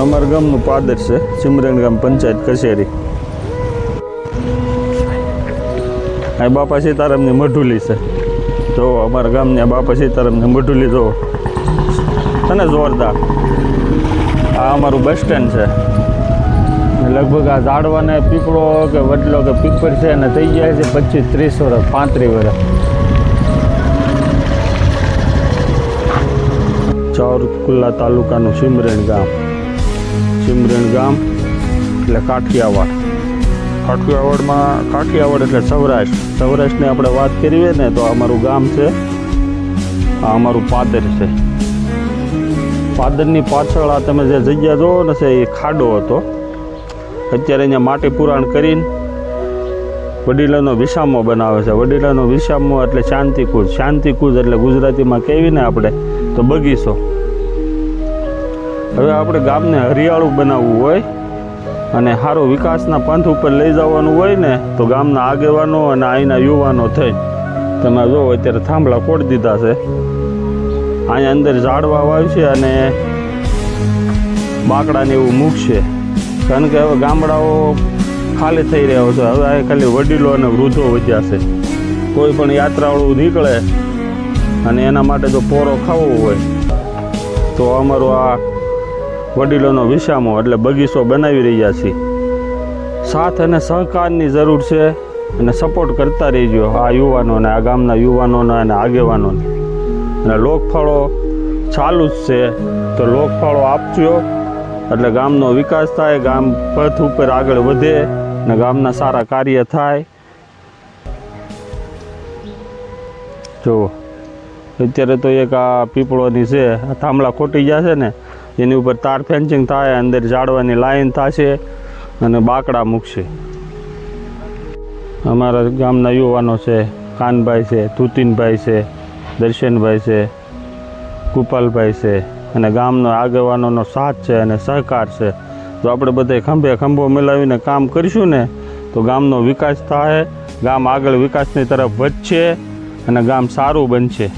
અમારા ગામનું પાદર છે, સિમરન ગામ પંચાયત કચેરી. આ બાપા સીતારામની મઢુલી છે. જો, અમારા ગામની બાપા સીતારામની મઢુલી જો. અને જોરદાર. આ અમારું બસ સ્ટેન્ડ છે. લગભગ આ ઝાડવાને પીપળો કે વડલો કે પીપળ છે અને થઈ જાય છે પચીસ ત્રીસ વર્ષ, પાંત્રીસ વર્ષ. ચાવરકુલ્લા તાલુકાનું સિમરણ ગામ. સિમરણ ગામ, એટલે કાઠિયાવાડ. કાઠિયાવાડમાં, કાઠિયાવાડ એટલે સૌરાષ્ટ્ર. સૌરાષ્ટ્રની આપણે વાત કરીએ ને તો અમારું ગામ છે, આ અમારું પાદર છે. પાદરની પાછળ આ તમે જે જગ્યા જોવો ને છે, એ ખાડો હતો. અત્યારે અહીંયા માટી પુરાણ કરીને વડીલાનો વિસામો બનાવે છે. વડીલાનો વિસામો એટલે શાંતિકૂજ. શાંતિકૂજ એટલે ગુજરાતીમાં કહેવી ને આપણે, તો બગીચો. હવે આપણે ગામને હરિયાળું બનાવવું હોય અને સારો વિકાસના પંથ ઉપર લઈ જવાનું હોય ને, તો ગામના આગેવાનો અને અહીંના યુવાનો થઈ. તમે જો અત્યારે થાંભલા કોડ દીધા છે. અહીંયા અંદર ઝાડવા વાવશે અને બાકડાને એવું મૂકશે. કારણ કે હવે ગામડાઓ ખાલી થઈ રહ્યા છે. હવે આ ખાલી વડીલો અને વૃદ્ધો વધ્યા છે. કોઈ પણ યાત્રાળુ નીકળે અને એના માટે જો પોરો ખાવો હોય, તો અમારો આ વડીલોનો વિસામો એટલે બગીચો બનાવી રહ્યા છીએ. સાથ અને સહકારની જરૂર છે અને સપોર્ટ કરતા રહીજો આ યુવાનોને, આ ગામના યુવાનોને અને આગેવાનોને. અને લોકફળો ચાલુ જ છે. તો લોકફળો આપજો. એટલે ગામનો વિકાસ થાય, ગામ પથ ઉપર આગળ વધે અને ગામના સારા કાર્ય થાય. જુઓ. અત્યારે તો એક આ પીપળોની છે આ થાંભલા ખોટી જશે ને એની ઉપર તાર ફેન્સિંગ થાય, અંદર ઝાડવાની લાઈન થશે અને બાકડા મૂકશે. અમારા ગામના યુવાનો છે, કાનભાઈ છે તુતિનભાઈ છે, દર્શનભાઈ છે, કુપાલભાઈ છે અને ગામનો આગેવાનોનો સાથ છે અને સહકાર છે. જો આપણે બધે ખંભે ખંભો મિલાવીને કામ કરીશું ને, તો ગામનો વિકાસ થાય, ગામ આગળ વિકાસની તરફ વધશે અને ગામ સારું બનશે.